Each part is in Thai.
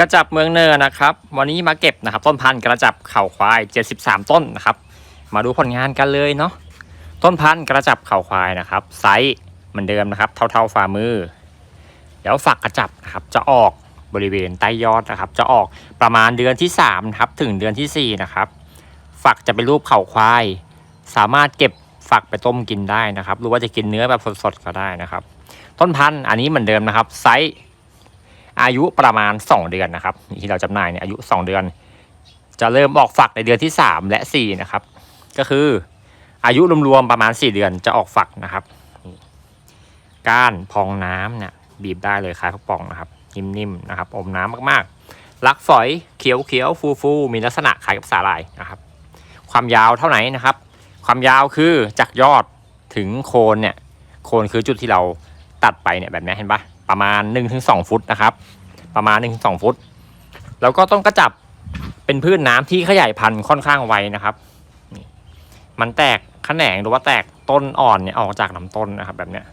กระจับเมืองเนินนะครับ วันนี้มาเก็บนะครับ ต้นพันธุ์กระจับเข่าควาย 73 ต้นนะครับ มาดูผลงานกันเลยเนาะต้นพันธุ์กระจับเข่าควายนะครับ ไซส์เหมือนเดิมนะครับ เท่าๆฝ่ามือ เดี๋ยวฝักกระจับนะครับ จะออกบริเวณใต้ยอดนะครับ จะออกประมาณเดือนที่3นะครับถึงเดือนทีสี่4นะครับ ฝักจะเป็นรูปเข่าควาย สามารถเก็บฝักไปต้มกินได้นะครับ หรือว่าจะกินเนื้อแบบสดๆก็ได้นะครับ ต้นพันธุ์อันนี้เหมือนเดิมนะครับ ไซส์ อายุประมาณ 2 เดือนนะครับที่เราจำหน่ายเนี่ยอายุ 2 เดือน จะเริ่มออกฝักในเดือนที่ 3 และ 4 นะครับ ก็คืออายุรวมๆประมาณ 4 เดือนจะออกฝักนะครับก้านพองน้ำเนี่ยบีบได้เลยคล้ายข้าวปองนะครับ นิ่มๆนะครับ อมน้ำมากๆ ลักฝอยเขียวเขียวฟูฟูๆมีลักษณะคล้ายกับสาหร่ายนะครับ ความยาวเท่าไหร่นะครับ ความยาวคือจากยอดถึงโคนเนี่ยโคนคือจุดที่เราตัดไปเนี่ยแบบนี้เห็นปะ ประมาณ 1-2 ฟุตนะครับ ประมาณ 1-2 ฟุต แล้วก็ต้องกระจับเป็นพืชน้ำที่ขยายพันธุ์ค่อนข้างไวนะครับนี่มันแตกแขนงหรือว่าแตกต้นอ่อนเนี่ยออกจากลำต้นนะครับ แบบเนี้ย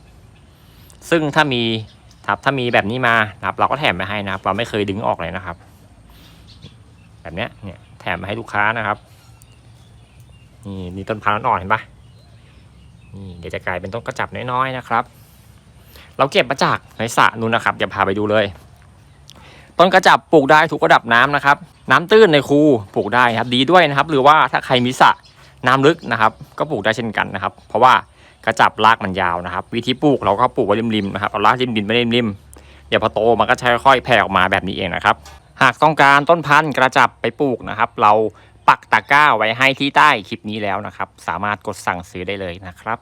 ซึ่งถ้ามีครับถ้ามีแบบนี้มานะครับ เราก็แถมไปให้นะครับ เราไม่เคยดึงออกเลยนะครับ แบบเนี้ยเนี่ยแถมมาให้ลูกค้านะครับ นี่มีต้นพันธุ์อ่อนเห็นปะนี่เดี๋ยวจะกลายเป็นต้นกระจับน้อยๆนะครับ เราเก็บมาจากในสระนู้นนะครับเดี๋ยวพาไปดูเลย ต้นกระจับปลูกได้ทุกระดับน้ำนะครับ น้ำตื้นในคูปลูกได้ครับ ดีด้วยนะครับ หรือว่าถ้าใครมีสระน้ำลึกนะครับ ก็ปลูกได้เช่นกันนะครับ เพราะว่ากระจับรากมันยาวนะครับ วิธีปลูกเราก็ปลูกไว้ริมๆนะครับเอารากริมดินไปริมๆเดี๋ยวพอโตมันก็จะค่อยๆแผ่ออกมาแบบนี้เองนะครับ หากต้องการต้นพันธุ์กระจับไปปลูกนะครับ เราปักตะกร้าไว้ให้ที่ใต้คลิปนี้แล้วนะครับ สามารถกดสั่งซื้อได้เลยนะครับ